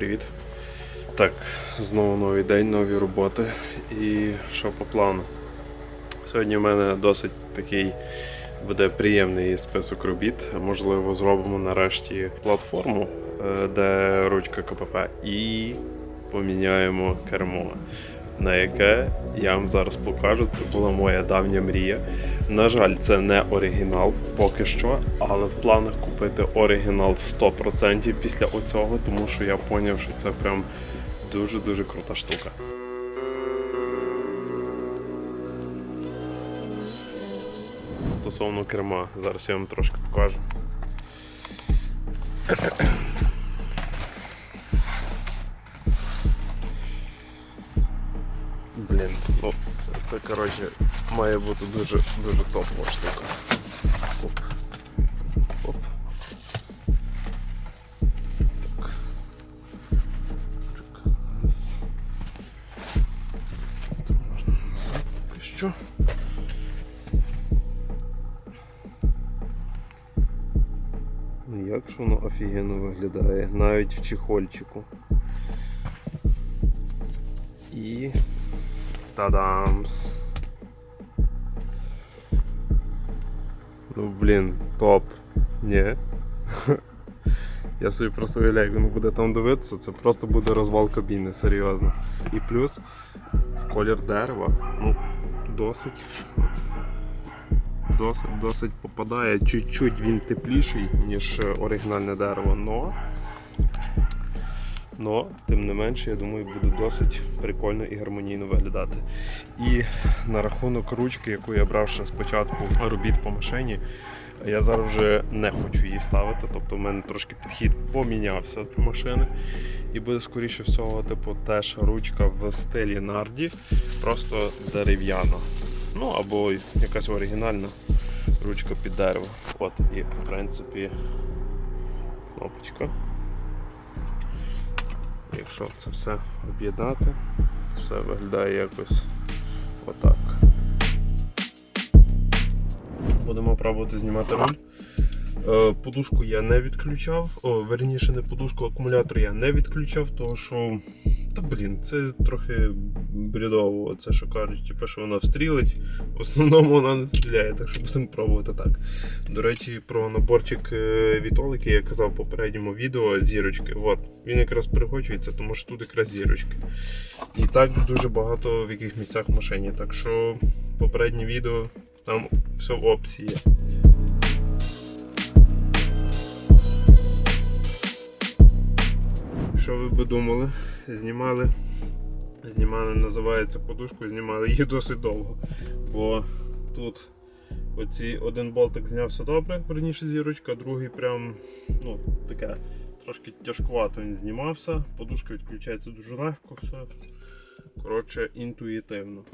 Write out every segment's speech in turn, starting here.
привіт. Так, знову новий день, нові роботи. І що по плану? Сьогодні в мене досить такий буде приємний список робіт. Можливо, зробимо нарешті платформу, е, де ручка КПП, і поміняємо кермо. На яке я вам зараз покажу, це була моя давня мрія. На жаль, це не оригінал поки що, але в планах купити оригінал 100% після оцього, тому що я зрозумів, що це прям дуже-дуже крута штука. Стосовно керма, зараз я вам трошки покажу. Ну це, це коротше має бути дуже дуже топова штука. Оп. Оп. Так. Чек. Раз. Тут можна назад поки що. Ну як ж воно офігенно виглядає, навіть в чехольчику. І Тадамс. Ну блін, топ. Ні. Я собі просто уявляю, як він буде там дивитися, це просто буде розвал кабіни, серйозно. І плюс в колір дерева, ну, досить. Досить, досить попадає. Чуть-чуть він тепліший, ніж оригінальне дерево, но Но, тим не менше, я думаю, буде досить прикольно і гармонійно виглядати. І на рахунок ручки, яку я брав ще спочатку робіт по машині, я зараз вже не хочу її ставити. Тобто в мене трошки підхід помінявся до машини. І буде, скоріше всього, типу, теж ручка в стилі Нарді, просто дерев'яна. Ну або якась оригінальна ручка під дерево. От, і в принципі кнопочка. Якщо це все об'єднати, все виглядає якось отак. Будемо пробувати знімати руль. Е, Подушку я не відключав, о, верніше не подушку, акумулятор я не відключав, тому що. Та блін, це трохи бредово. Це що кажуть, типу, що вона встрілить. В основному вона не стріляє, так що будемо пробувати так. До речі, про наборчик е, вітолики я казав в попередньому відео зірочки. От, він якраз пригоджується, тому що тут якраз зірочки. І так дуже багато в яких місцях в машині. Так що попереднє відео там все в описі Що ви би думали? Знімали. Знімали, називається подушку, знімали її досить довго. Бо тут оці один болтик знявся добре, верніше зірочка, другий прям ну, таке трошки тяжкувато він знімався. Подушка відключається дуже легко, все. Коротше, інтуїтивно.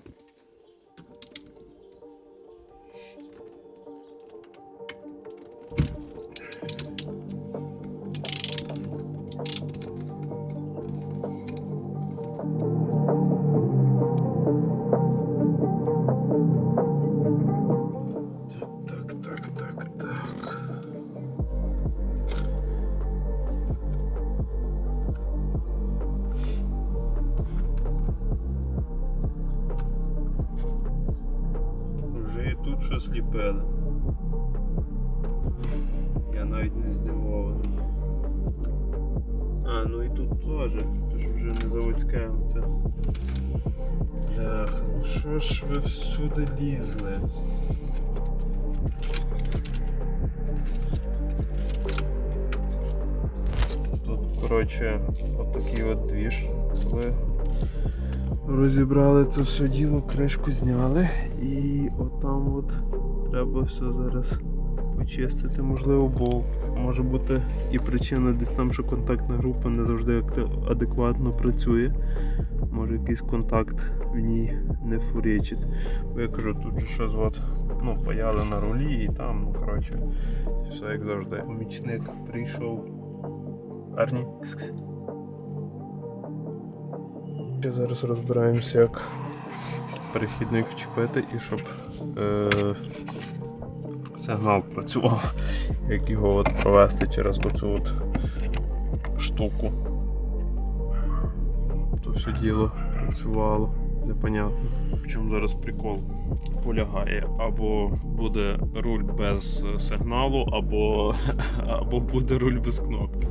Тут теж. Ж вже не заводське це. Бляха, ну що ж ви всюди лізли? Тут, коротше, отакий от двіж. Ми розібрали це все діло, кришку зняли і отам от треба все зараз почистити, можливо, бо може бути і причина десь там, що контактна група не завжди адекватно працює. Може якийсь контакт в ній не фурічить. Бо я кажу, тут же щось от, ну, паяли на рулі і там, ну коротше, все як завжди. Помічник прийшов. Арні. Ще зараз розбираємося, як перехідник вчепити і щоб е, сигнал працював, як його от провести через оцю от штуку. все діло працювало. Непонятно. В чому зараз прикол полягає? Або буде руль без сигналу, або, або буде руль без кнопки.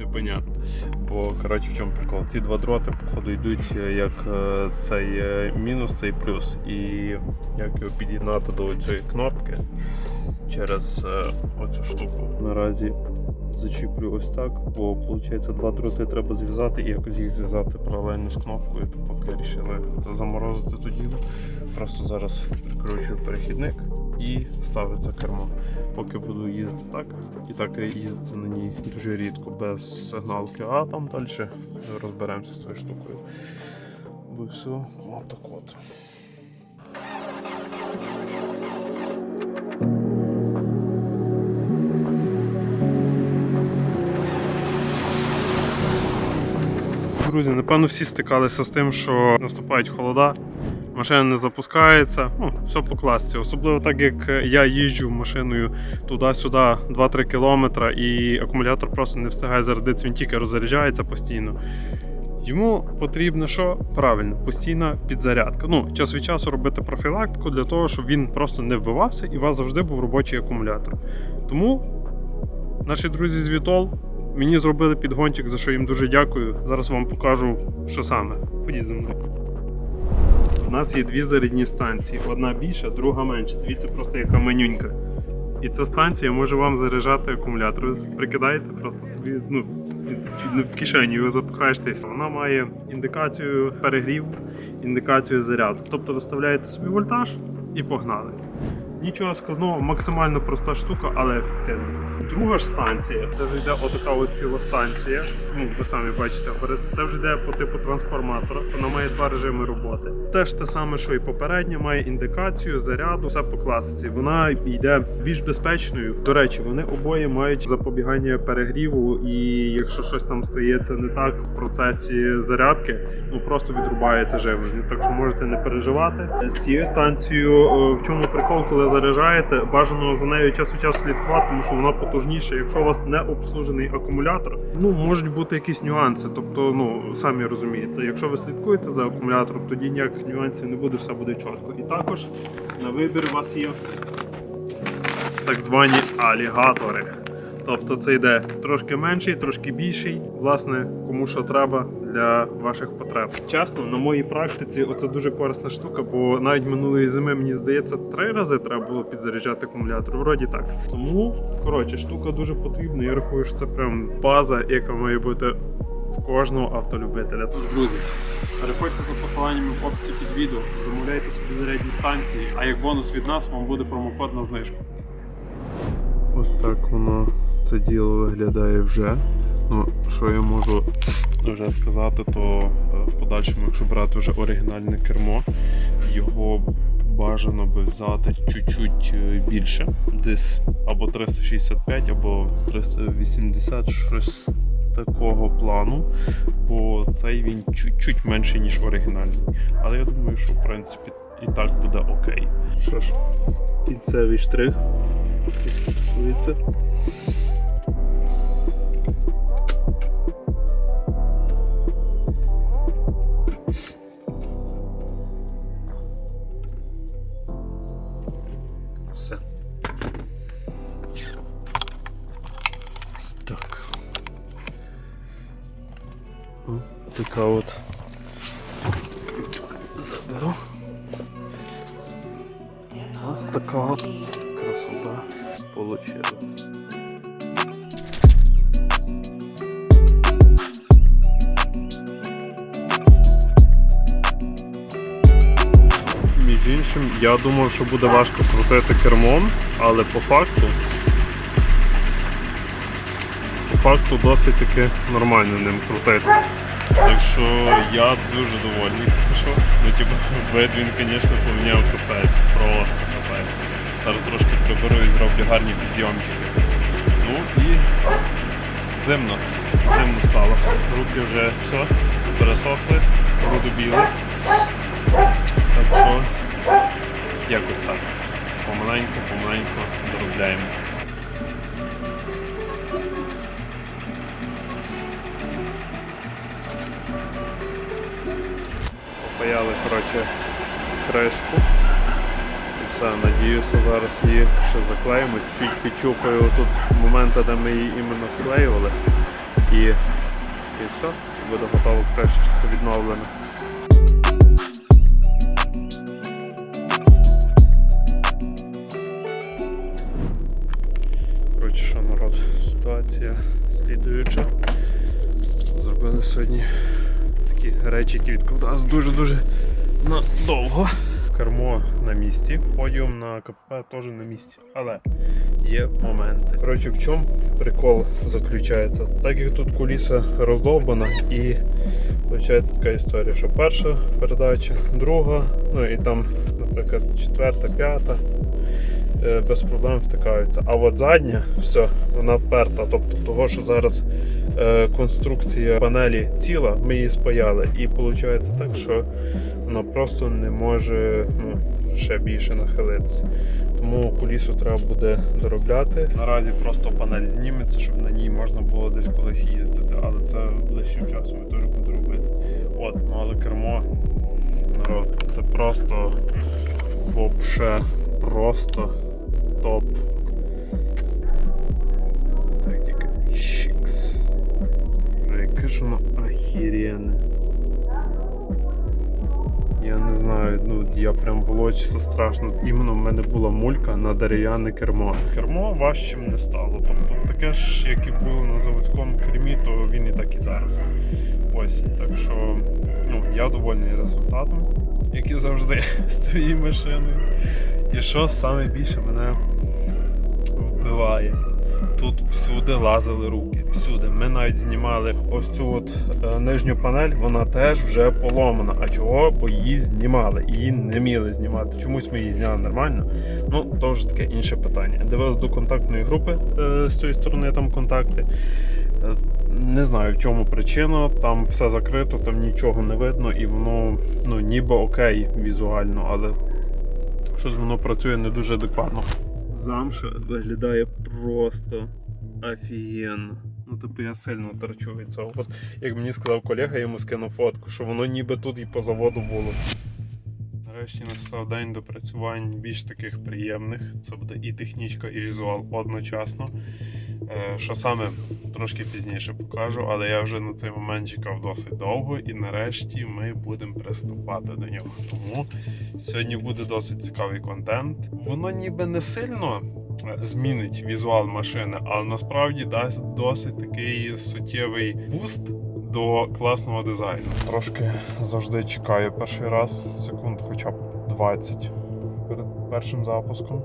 Непонятно. Бо коротше в чому прикол? Ці два дроти, походу, йдуть е, як е, цей е, мінус, цей плюс. І як його під'єднати до цієї кнопки через е, оцю штуку. Наразі зачіплю ось так, бо виходить два дроти треба зв'язати і якось їх зв'язати паралельно з кнопкою, то поки вирішили заморозити тоді. Просто зараз прикручую перехідник і ставиться кермо. Поки буду їздити так, і так їздити на ній дуже рідко без сигналки, а там далі розберемося з тою штукою. Бо все, отак от. Друзі, напевно, всі стикалися з тим, що наступають холода, машина не запускається, ну, все по класці. Особливо так, як я їжджу машиною туди-сюди 2-3 кілометри, і акумулятор просто не встигає зарядитися, він тільки роззаряджається постійно. Йому потрібно що? Правильно, постійна підзарядка. Ну, час від часу робити профілактику для того, щоб він просто не вбивався і у вас завжди був робочий акумулятор. Тому наші друзі з Vitol Мені зробили підгончик, за що їм дуже дякую. Зараз вам покажу, що саме. Ходіть за мною. У нас є дві зарядні станції: одна більша, друга менша. Дивіться, просто яка менюнька. І ця станція може вам заряджати акумулятор. Ви прикидаєте просто собі, ну, в кишені та все. Вона має індикацію перегріву, індикацію заряду. Тобто виставляєте собі вольтаж і погнали. Нічого складного, максимально проста штука, але ефективна. Друга ж станція, це вже йде отака от ціла станція. Ну, ви самі бачите, це вже йде по типу трансформатора. Вона має два режими роботи. Теж те саме, що і попередня, має індикацію, заряду, все по класиці. Вона йде більш безпечною. До речі, вони обоє мають запобігання перегріву, і якщо щось там стається не так в процесі зарядки, ну просто відрубається живлення. Так що можете не переживати. З цією станцією е, в чому прикол, коли заряджаєте, бажано за нею час у час слідкувати, тому що вона потужніша. Якщо у вас не обслужений акумулятор, ну можуть бути якісь нюанси. Тобто, ну самі розумієте, якщо ви слідкуєте за акумулятором, тоді ніяких нюансів не буде, все буде чітко. І також на вибір у вас є так звані алігатори. Тобто це йде трошки менший, трошки більший, власне, кому що треба для ваших потреб. Чесно, на моїй практиці це дуже корисна штука, бо навіть минулої зими, мені здається, три рази треба було підзаряджати акумулятор. Вроді так. Тому, коротше, штука дуже потрібна. Я рахую, що це прям база, яка має бути в кожного автолюбителя. Тож, друзі, переходьте за посиланнями в описі під відео, замовляйте собі зарядні станції, а як бонус від нас вам буде промокод на знижку. Ось так воно це діло виглядає вже. Ну, що я можу вже сказати, то е, в подальшому, якщо брати вже оригінальне кермо, його бажано би взяти чуть-чуть е, більше, десь або 365, або 380, щось такого плану, бо цей він чуть-чуть менший, ніж оригінальний. Але я думаю, що в принципі і так буде окей. Що ж, кінцевий штрих. Стосується. Все. Так. О, така от. Заберу. Ось така от красота получилась. Між я думав, що буде важко крутити кермом, але по факту. По факту досить таки нормально ним крутити. Так що я дуже довольний що. Ну, типу, він, звісно, поміняв капець. Просто капець. Зараз трошки приберу і зроблю гарні підйомчики. Ну і зимно. Зимно стало. Руки вже все, пересохли, задубіли. Так що якось так. Помаленьку, помаленьку доробляємо. коротше, кришку. І все, надіюся, зараз її ще заклеїмо. Чуть підчухаю тут моменти, де ми її іменно склеювали. І, і все, буде готова кришечка відновлена. Ситуація слідуюча. Зробили сьогодні такі речі, які відкладалися дуже-дуже надовго. Кермо на місці, подіум на КПП теж на місці. Але є моменти. Коротше, в чому прикол заключається? Так як тут куліса роздовбана і виходить така історія, що перша передача, друга, ну і там, наприклад, четверта, п'ята без проблем втикаються. А от задня, все, вона вперта. Тобто того, що зараз е, конструкція панелі ціла, ми її спаяли. І виходить так, що вона просто не може ну, ще більше нахилитися. Тому кулісу треба буде доробляти. Наразі просто панель зніметься, щоб на ній можна було десь колись їздити, але це ближчим часом я теж буду робити. От, ну але кермо, народ, це просто вообще просто топ. Так, тільки чікс. Яке ж воно охеренне. Я не знаю, ну я прям волочиться страшно. Іменно в мене була мулька на дерев'яне кермо. Кермо важчим не стало. Тобто таке ж, як і було на заводському кермі, то він і так і зараз. Ось, так що ну, я довольний результатом, як і завжди з цією машиною. І що саме більше мене вбиває. Тут всюди лазили руки. Всюди. Ми навіть знімали ось цю от е, нижню панель, вона теж вже поломана. А чого? Бо її знімали. Її не міли знімати. Чомусь ми її зняли нормально. Ну, то вже таке інше питання. Дивились до контактної групи е, з цієї сторони, там контакти. Е, Не знаю в чому причина, там все закрито, там нічого не видно, і воно ну, ніби окей візуально, але щось воно працює не дуже адекватно. Замша виглядає просто офігенно. Ну, типу, я сильно торчу від цього. От, як мені сказав колега, я йому скинув фотку, що воно ніби тут і по заводу було. Нарешті настав день допрацювань більш таких приємних. Це буде і технічка, і візуал одночасно. Е, Що саме трошки пізніше покажу, але я вже на цей момент чекав досить довго, і нарешті ми будемо приступати до нього. Тому сьогодні буде досить цікавий контент. Воно ніби не сильно е, змінить візуал машини, але насправді дасть досить такий суттєвий буст до класного дизайну. Трошки завжди чекаю перший раз, секунд хоча б 20 перед першим запуском.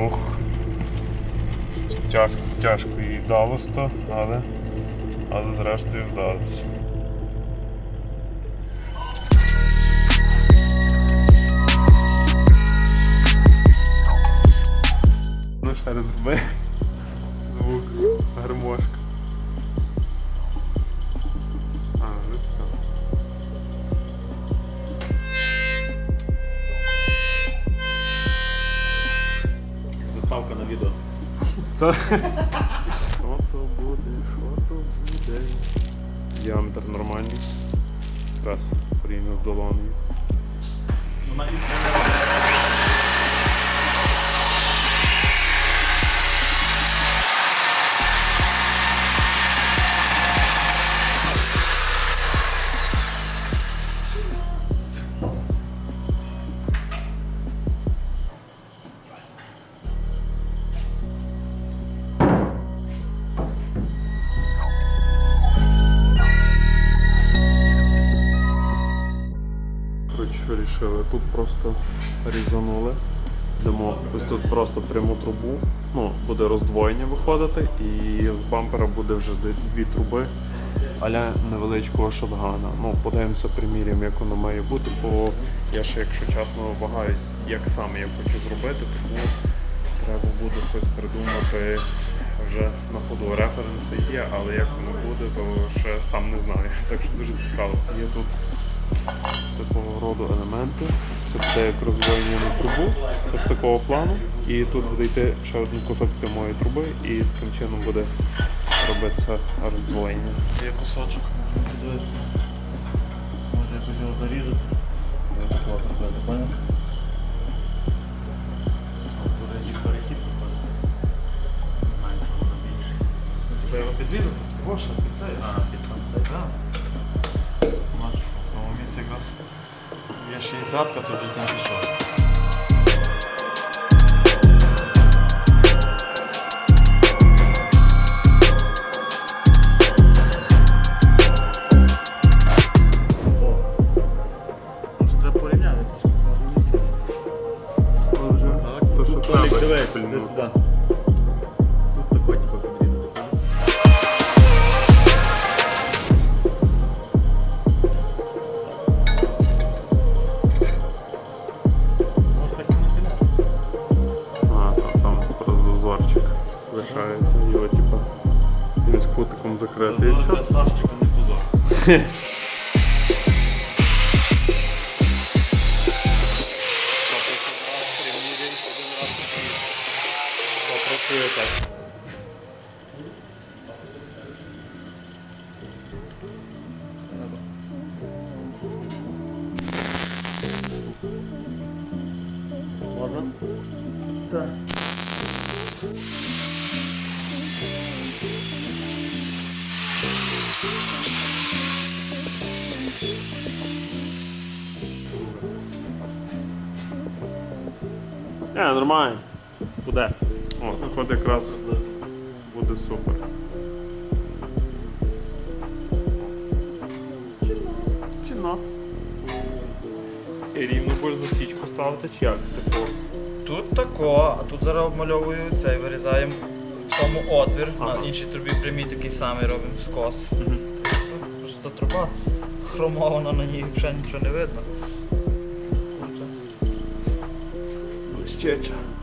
Ох. Тяжко, тяжко їй вдалося, то, але, але зрештою вдалося. Ну ще раз би звук гармошка. Та... Що то буде, що то буде. Діаметр нормальний. Раз, порівняно з долоною. Вона із Тут просто різанули. Дамо ось тут просто пряму трубу. Ну, буде роздвоєння виходити, і з бампера буде вже дві- труби аля невеличкого шотгана. Ну, подивимося примірям, як воно має бути, бо я ще, якщо чесно, вагаюсь, як саме я хочу зробити, тому треба буде щось придумати вже на ходу. Референси є, але як воно буде, то ще сам не знаю. Так що дуже цікаво. Є тут такого роду елементи. Це буде як роздвоєння на трубу ось такого плану. І тут буде йти ще один кусок прямої труби, і таким чином буде робиться роздвоєння. Є кусочок, можна подивитися. Може якось його зарізати. Я так зробити, поняв? Тут вже якийсь перехід виходить. Не знаю, чого воно більше. Ну, Типа його підрізати? Під цей. А, під сам цей, так. Якраз є 60, тут вже 76. позор. Попрацює так. Нормально. Буде. О, от якраз буде супер. Чина. І рівно будеш засічку ставити чи як? Типу. Тут тако, а тут зараз обмальовую цей, вирізаємо в тому отвір, Ага. на іншій трубі прямій такий самий робимо скос. Та все. Просто труба хромована на ній, взагалі нічого не видно. Church.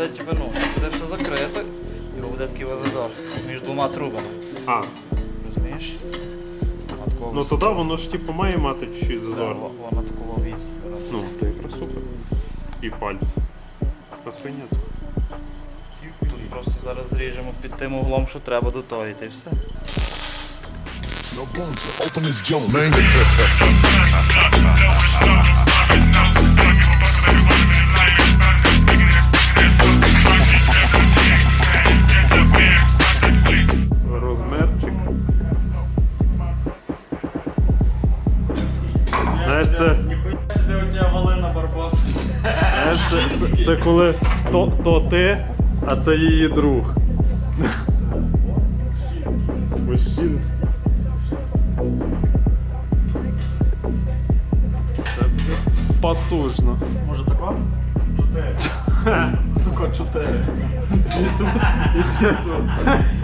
Буде типу, ну, буде все закрито, і буде такий ось між двома трубами. А, Розумієш? Такого ну тоді воно ж типу має мати чуть-чуть зазор. во- Воно такого відступу. Ну, то якраз супер. І пальці. Розпинець. Тут просто зараз зріжемо під тим углом, що треба до того, і ти все. No bones open this joint, man. Знаєш, це, Ніхуя собі у тебе Галина Барбос. знаєш, це, це, це коли то, то ти, а це її друг. Мужчинський. Це буде потужно. Може тако? Чотири. Тако чотири. Дві тут і тут.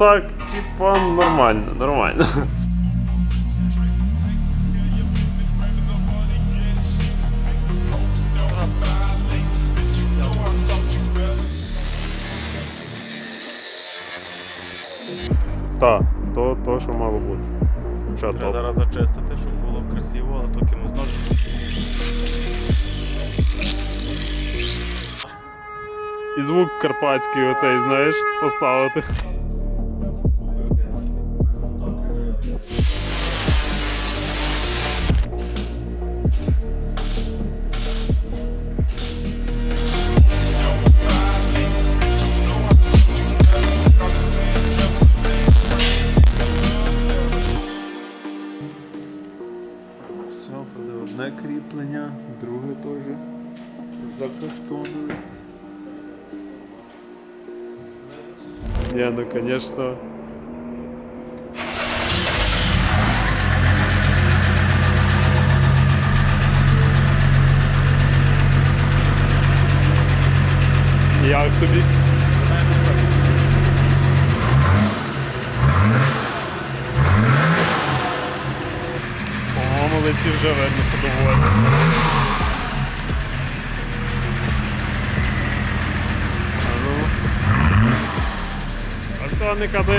Так, типа, нормально, нормально. Так, то, то, що мало бути. Що Треба зараз зачистити, щоб було красиво, але то кимось ножиком. І звук карпатський оцей, знаєш, поставити. Не, ну конечно. Як тобі? По-моєму, лиці вже видно, що А не кади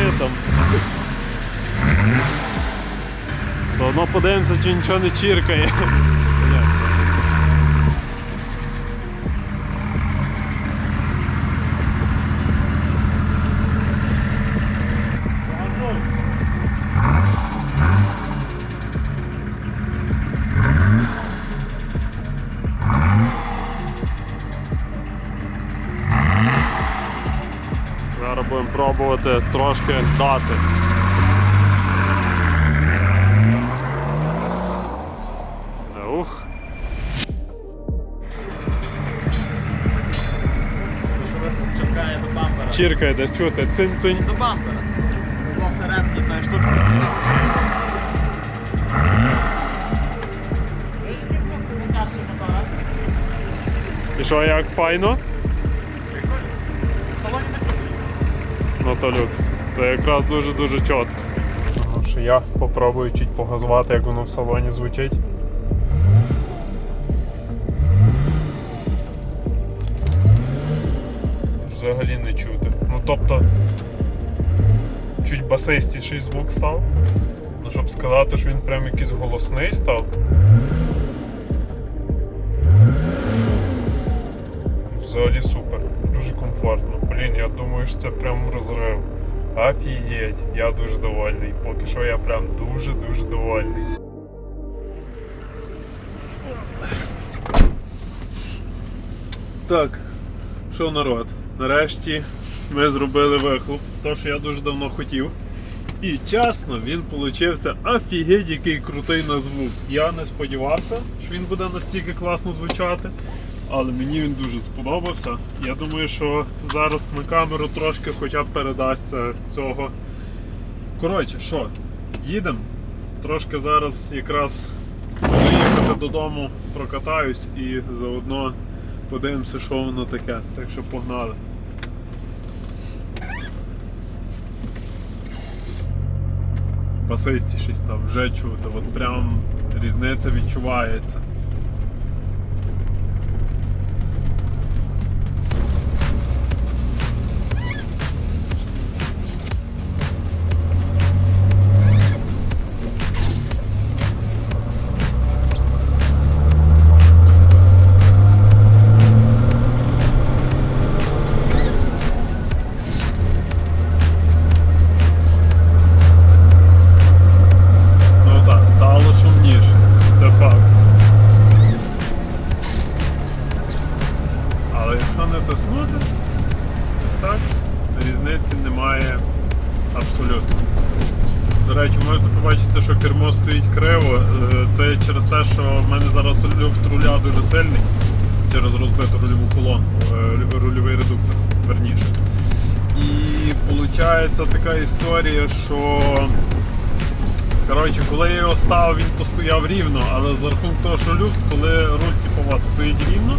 То одно подивимося, чи нічого не чіркає. Зараз будемо пробувати трошки дати. Ух. Чекає до бампера. Чіркає десь чути. Цинь-цинь. До бампера. Було всередині тої штучки. І що, як файно? Ну. Це якраз дуже-дуже чітко. Що я попробую чуть погазувати, як воно в салоні звучить. Взагалі не чути. Ну тобто чуть басистіший звук став. Ну, щоб сказати, що він прям якийсь голосний став. Взагалі супер, дуже комфортно. Блін, я думаю, що це прям розрив. Офігеть, я дуже довольний. Поки що я прям дуже-дуже довольний. Так, що народ? Нарешті ми зробили вихлоп, то що я дуже давно хотів. І чесно, він получився офігеть, який крутий на звук. Я не сподівався, що він буде настільки класно звучати, але мені він дуже сподобався. Я думаю, що зараз на камеру трошки хоча б передасться цього. Коротше, що, їдемо. Трошки зараз якраз приїхати додому, прокатаюсь і заодно подивимося, що воно таке. Так що погнали. басистіший став, вже чути, от прям різниця відчувається. Така історія, що Коротше, коли я його ставив, він постояв рівно, але за рахунок того, що люфт, коли руль типу, от, стоїть рівно,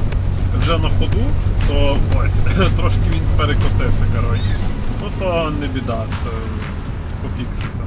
вже на ходу, то ось, трошки він перекосився. коротше. Ну то не біда, це пофікситься.